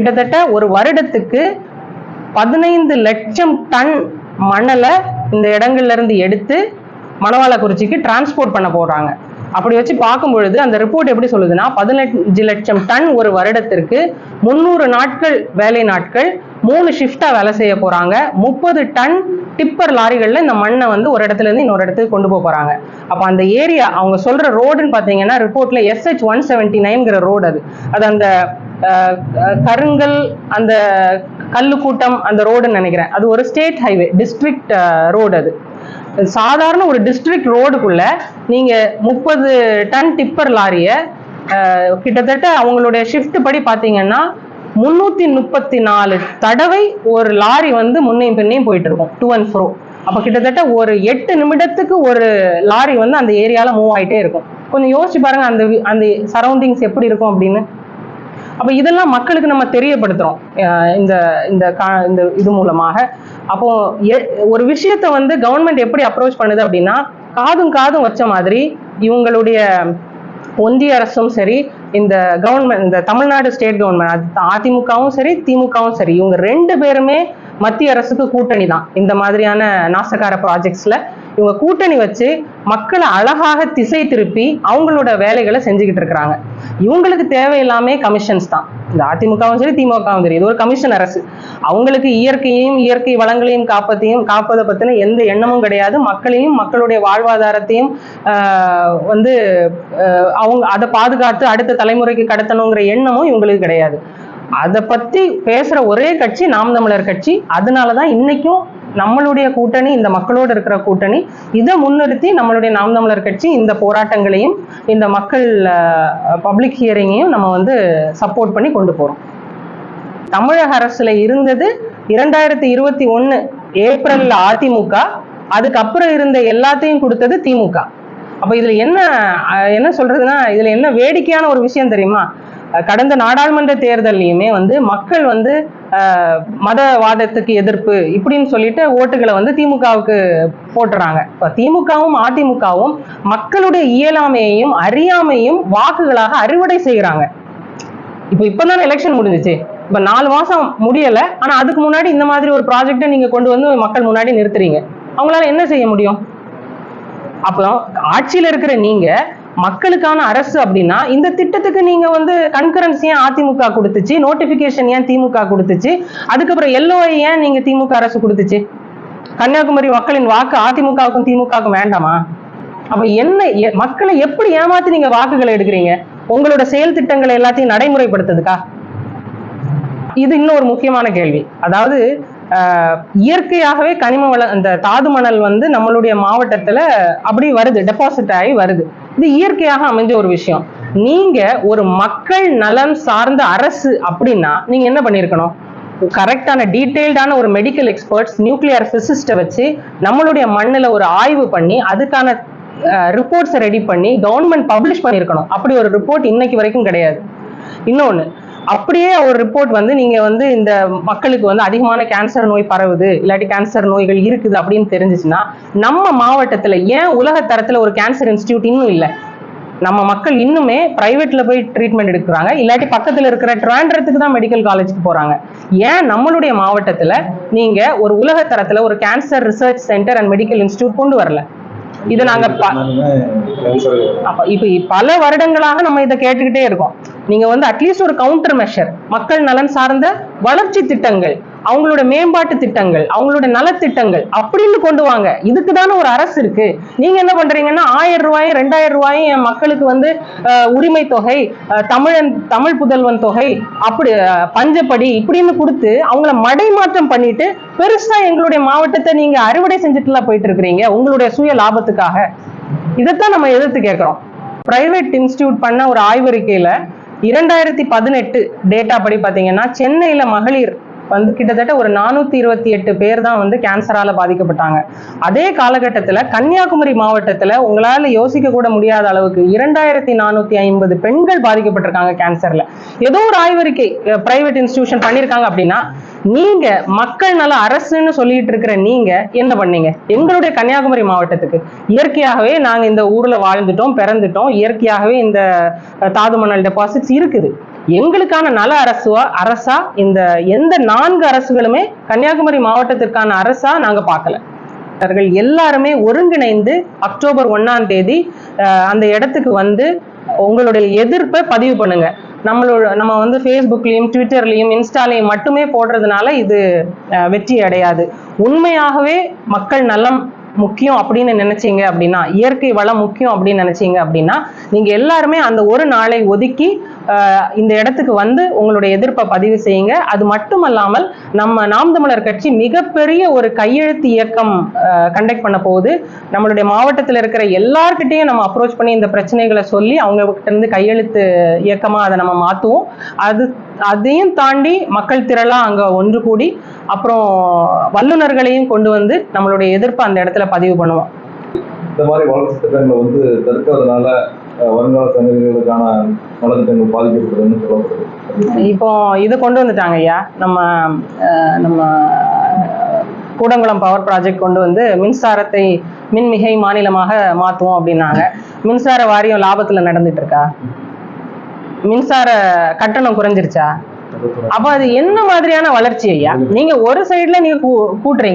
கிட்டத்தட்ட ஒரு வருடத்துக்கு பதினைந்து லட்சம் டன் மணலை இந்த இடங்கள்ல இருந்து எடுத்து மணவாளக்குறிச்சிக்கு டிரான்ஸ்போர்ட் பண்ண போறாங்க. அப்படி வச்சு பார்க்கும் பொழுது அந்த ரிப்போர்ட் எப்படி சொல்லுதுன்னா பதினஞ்சு லட்சம் டன் ஒரு வருடத்திற்கு முந்நூறு நாட்கள் வேலை நாட்கள் மூணு ஷிஃப்டா வேலை செய்ய போறாங்க. முப்பது டன் டிப்பர் லாரிகள்ல இந்த மண்ணை வந்து ஒரு இடத்துல இருந்து இன்னொரு இடத்துக்கு கொண்டு போக போறாங்க. அப்ப அந்த ஏரியா அவங்க சொல்ற ரோடுன்னு பாத்தீங்கன்னா ரிப்போர்ட்ல எஸ்ஹெச் ஒன் செவன்டி நைன்கிற ரோடு அது. அது அந்த கருங்கல் அந்த கல்லு கூட்டம் அந்த ரோடுன்னு நினைக்கிறேன். அது ஒரு ஸ்டேட் ஹைவே டிஸ்ட்ரிக்ட் ரோடு அது. சாதாரண ஒரு டிஸ்ட்ரிக்ட் ரோடுக்குள்ள நீங்க முப்பது டன் டிப்பர் லாரிய கிட்டத்தட்ட அவங்களுடைய ஷிஃப்ட் படி பாத்தீங்கன்னா முன்னூத்தி முப்பத்தி நாலு தடவை ஒரு லாரி வந்து முன்னையும் பின்னையும் போயிட்டு இருக்கும் டூ அண்ட் ஃப்ரோ அப்ப கிட்டத்தட்ட ஒரு எட்டு நிமிடத்துக்கு ஒரு லாரி வந்து அந்த ஏரியால மூவ் ஆயிட்டே இருக்கும். கொஞ்சம் யோசிச்சு பாருங்க அந்த அந்த சரௌண்டிங்ஸ் எப்படி இருக்கும் அப்படின்னு. அப்போ இதெல்லாம் மக்களுக்கு நம்ம தெரியப்படுத்துகிறோம் இந்த இந்த கா- இந்த இது மூலமாக. அப்போ எ- ஒரு விஷயத்த வந்து கவர்மெண்ட் எப்படி அப்ரோச் பண்ணுது அப்படின்னா காதும் காதும் வச்ச மாதிரி இவங்களுடைய ஒன்றிய அரசும் சரி இந்த கவர்மெண்ட் இந்த தமிழ்நாடு ஸ்டேட் கவர்மெண்ட் அது அதிமுகவும் சரி திமுகவும் சரி இவங்க ரெண்டு பேருமே மத்திய அரசுக்கு கூட்டணி தான் இந்த மாதிரியான நாசகார ப்ராஜெக்ட்ஸில் இவங்க கூட்டணி வச்சு மக்களை அழகாக திசை திருப்பி அவங்களோட வேலைகளை செஞ்சுக்கிட்டு இருக்கிறாங்க. இவங்களுக்கு தேவையில்லாமே கமிஷன்ஸ் தான். இந்த அதிமுகவும் சரி திமுகவும் சரி இது ஒரு கமிஷன் அரசு. அவங்களுக்கு இயற்கையையும் இயற்கை வளங்களையும் காப்பதையும் காப்பதை பற்றின எந்த எண்ணமும் கிடையாது. மக்களையும் மக்களுடைய வாழ்வாதாரத்தையும் வந்து அவங்க அதை பாதுகாத்து அடுத்த தலைமுறைக்கு கடத்தணுங்கிற எண்ணமும் இவங்களுக்கு கிடையாது. அதை பற்றி பேசுகிற ஒரே கட்சி நாம் தமிழர் கட்சி. அதனால தான் இன்னைக்கும் நம்மளுடைய கூட்டணி இந்த மக்களோடு இருக்கிற கூட்டணி இதை முன்னிறுத்தி நம்மளுடைய நாம் தமிழர் கட்சி இந்த போராட்டங்களையும் இந்த மக்கள் பப்ளிக் ஹியரிங்கையும் நம்ம வந்து சப்போர்ட் பண்ணி கொண்டு போகிறோம் தமிழக அரசுல இருந்தது இரண்டாயிரத்தி இருபத்தி ஒன்று ஏப்ரலில் அதிமுக அதுக்கப்புறம் இருந்த எல்லாத்தையும் கொடுத்தது திமுக. அப்போ இதில் என்ன என்ன சொல்றதுன்னா இதில் என்ன வேடிக்கையான ஒரு விஷயம் தெரியுமா? கடந்த நாடாளுமன்ற தேர்தல்லையுமே வந்து மக்கள் வந்து மதவாதத்துக்கு எதிர்ப்பு இப்படின்னு சொல்லிட்டு ஓட்டுகளை வந்து திமுகவுக்கு போட்டுறாங்க. இப்போ திமுகவும் அதிமுகவும் மக்களுடைய இயலாமையையும் அறியாமையும் வாக்குகளாக அறுவடை செய்கிறாங்க இப்போ இப்பதானே எலெக்ஷன் முடிஞ்சுச்சு. இப்போ நாலு மாதம் முடியலை. ஆனால் அதுக்கு முன்னாடி இந்த மாதிரி ஒரு ப்ராஜெக்டை நீங்கள் கொண்டு வந்து மக்கள் முன்னாடி நிறுத்துறீங்க. அவங்களால என்ன செய்ய முடியும்? அப்போ ஆட்சியில் இருக்கிற நீங்கள் மக்களுக்கான அரசு அப்படின்னா இந்த திட்டத்துக்கு நீங்க வந்து கன்கரன்ஸ் ஏன் அதிமுக கொடுத்துச்சு? நோட்டிபிகேஷன் ஏன் திமுக கொடுத்துச்சு? அதுக்கப்புறம் எல்லோஐ ஏன் நீங்க திமுக அரசு கொடுத்துச்சு? கன்னியாகுமரி மக்களின் வாக்கு அதிமுகவுக்கும் திமுகவுக்கும் வேண்டாமா? அப்ப என்ன மக்களை எப்படி ஏமாத்தி நீங்க வாக்குகளை எடுக்கிறீங்க? உங்களோட செயல் திட்டங்களை எல்லாத்தையும் நடைமுறைப்படுத்துதுக்கா இது இன்னும் ஒரு முக்கியமான கேள்வி. அதாவது ஆஹ், இயற்கையாகவே கனிம வள இந்த தாது மணல் வந்து நம்மளுடைய மாவட்டத்துல அப்படி வருது டெபாசிட் ஆகி வருது. இது இயற்கையாக அமைஞ்ச ஒரு விஷயம். நீங்க ஒரு மக்கள் நலன் சார்ந்த அரசு அப்படின்னா நீங்க என்ன பண்ணிருக்கணும்? கரெக்டான டீட்டெயில்டான ஒரு மெடிக்கல் எக்ஸ்பர்ட்ஸ் நியூக்ளியர் பிசிஸ்ட வச்சு நம்மளுடைய மண்ணுல ஒரு ஆய்வு பண்ணி அதுக்கான ரிப்போர்ட்ஸை ரெடி பண்ணி கவர்மெண்ட் பப்ளிஷ் பண்ணியிருக்கணும் அப்படி ஒரு ரிப்போர்ட் இன்னைக்கு வரைக்கும் கிடையாது. இன்னொன்னு அப்படியே ஒரு ரிப்போர்ட் வந்து நீங்க வந்து இந்த மக்களுக்கு வந்து அதிகமான கேன்சர் நோய் பரவுது இல்லாட்டி கேன்சர் நோய்கள் இருக்குது அப்படின்னு தெரிஞ்சுச்சுன்னா நம்ம மாவட்டத்துல ஏன் உலக தரத்துல ஒரு கேன்சர் இன்ஸ்டியூட் இன்னும் இல்லை? நம்ம மக்கள் இன்னுமே பிரைவேட்ல போய் ட்ரீட்மெண்ட் எடுக்கிறாங்க இல்லாட்டி பக்கத்துல இருக்கிற ட்ராண்டரத்துக்கு தான் மெடிக்கல் காலேஜ்க்கு போறாங்க. ஏன் நம்மளுடைய மாவட்டத்துல நீங்க ஒரு உலக தரத்துல ஒரு cancer research centre and medical institute கொண்டு வரல? இதை நாங்க இப்ப பல வருடங்களாக நம்ம இதை கேட்டுக்கிட்டே இருக்கோம். நீங்க வந்து அட்லீஸ்ட் ஒரு கவுண்டர் மெஷர் மக்கள் நலன் சார்ந்த வளர்ச்சி திட்டங்கள் அவங்களோட மேம்பாட்டு திட்டங்கள் அவங்களோட நலத்திட்டங்கள் அப்படின்னு கொண்டு வாங்க. இதுக்கு தானே ஒரு அரசு இருக்கு. நீங்க என்ன பண்றீங்கன்னா ஆயிரம் ரூபாயும் ரெண்டாயிரம் ரூபாயும் என் மக்களுக்கு வந்து உரிமை தொகை தமிழன் தமிழ் புதல்வன் தொகை அப்படி பஞ்சப்படி இப்படின்னு கொடுத்து அவங்கள மடைமாற்றம் பண்ணிட்டு பெருசா எங்களுடைய மாவட்டத்தை நீங்க அறுவடை செஞ்சுட்டுலாம் போயிட்டு இருக்கிறீங்க உங்களுடைய சுய லாபத்துக்காக. இதைத்தான் நம்ம எதிர்த்து கேட்கிறோம். பிரைவேட் இன்ஸ்டியூட் பண்ண ஒரு ஆய்வறிக்கையில இரண்டாயிரத்தி பதினெட்டு டேட்டா படி பார்த்தீங்கன்னா சென்னையில் மகளிர் வந்து கிட்டத்தட்ட ஒரு நானூத்தி இருபத்தி எட்டு பேர் தான் வந்து கேன்சரால பாதிக்கப்பட்டாங்க. அதே காலகட்டத்தில் கன்னியாகுமரி மாவட்டத்தில் உங்களால யோசிக்க கூட முடியாத அளவுக்கு இரண்டாயிரத்தி நானூத்தி ஐம்பது பெண்கள் பாதிக்கப்பட்டிருக்காங்க கேன்சர்ல. ஏதோ ஒரு ஆய்வறிக்கை பிரைவேட் இன்ஸ்டிடியூஷன் பண்ணிருக்காங்க அப்படின்னா நீங்க மக்கள் நல அரசுன்னு சொல்லிட்டு இருக்கிற நீங்க என்ன பண்ணீங்க? எங்களுடைய கன்னியாகுமரி மாவட்டத்துக்கு. இயற்கையாகவே நாங்க இந்த ஊர்ல வாழ்ந்துட்டோம் பிறந்துட்டோம். இயற்கையாகவே இந்த தாது மணல் டெபாசிட்ஸ் இருக்குது. எங்களுக்கான நல அரசுவா அரசா இந்த எந்த நான்கு அரசுகளுமே கன்னியாகுமரி மாவட்டத்திற்கான அரசா நாங்க பார்க்கல. அவர்கள் எல்லாருமே ஒருங்கிணைந்து அக்டோபர் ஒன்னாம் தேதி அந்த இடத்துக்கு வந்து உங்களுடைய எதிர்ப்பை பதிவு பண்ணுங்க. நம்மளோட நம்ம வந்து ஃபேஸ்புக்லையும் ட்விட்டர்லேயும் இன்ஸ்டாலையும் மட்டுமே போடுறதுனால இது வெற்றி அடையாது. உண்மையாகவே மக்கள் நலம் முக்கியம் அப்படின்னு நினைச்சீங்க அப்படின்னா இயற்கை வளம் முக்கியம் அப்படின்னு நினைச்சீங்க அப்படின்னா நீங்க எல்லாருமே அந்த ஒரு நாளை ஒதுக்கி இந்த இடத்துக்கு வந்து உங்களுடைய எதிர்ப்பை பதிவு செய்யுங்க. அது மட்டுமல்லாமல் நம்ம நாம் தமிழர் கட்சி மிகப்பெரிய ஒரு கையெழுத்து இயக்கம் கண்டக்ட் பண்ண போகுது. நம்மளுடைய மாவட்டத்தில் இருக்கிற எல்லார்கிட்டையும் நம்ம அப்ரோச் பண்ணி இந்த பிரச்சனைகளை சொல்லி அவங்க கிட்ட இருந்து கையெழுத்து இயக்கமா அதை நம்ம மாத்துவோம். அது அதையும் தாண்டி மக்கள் திரளாக அங்க ஒன்று கூடி அப்புறம் வல்லுநர்களையும் கொண்டு வந்து நம்மளுடைய எதிர்ப்பை அந்த இடத்துல பதிவு பண்ணுவோம். இந்த மாதிரி வளர்ச்சி திட்டங்களை வந்து தடுக்கிறதுனால வருங்கால சந்ததிகளுக்கான நலத்திட்டங்கள் பாதிக்கப்படுதுன்னு சொல்லப்படுது. இப்போ இது கொண்டு வந்துட்டாங்க ஐயா. நம்ம நம்ம கூடங்குளம் பவர் ப்ராஜெக்ட் கொண்டு வந்து மின்சாரத்தை மின்மிகை மாநிலமாக மாத்துவோம் அப்படின்னாங்க. மின்சார வாரியம் லாபத்துல நடந்துட்டு இருக்கா? மின்சார கட்டணம் குறைஞ்சிருச்சா? அப்ப அது என்ன மாதிரியான வளர்ச்சி ஐயா? நீங்க ஒரு சைடுல நீங்க கூட்டுறீங்க.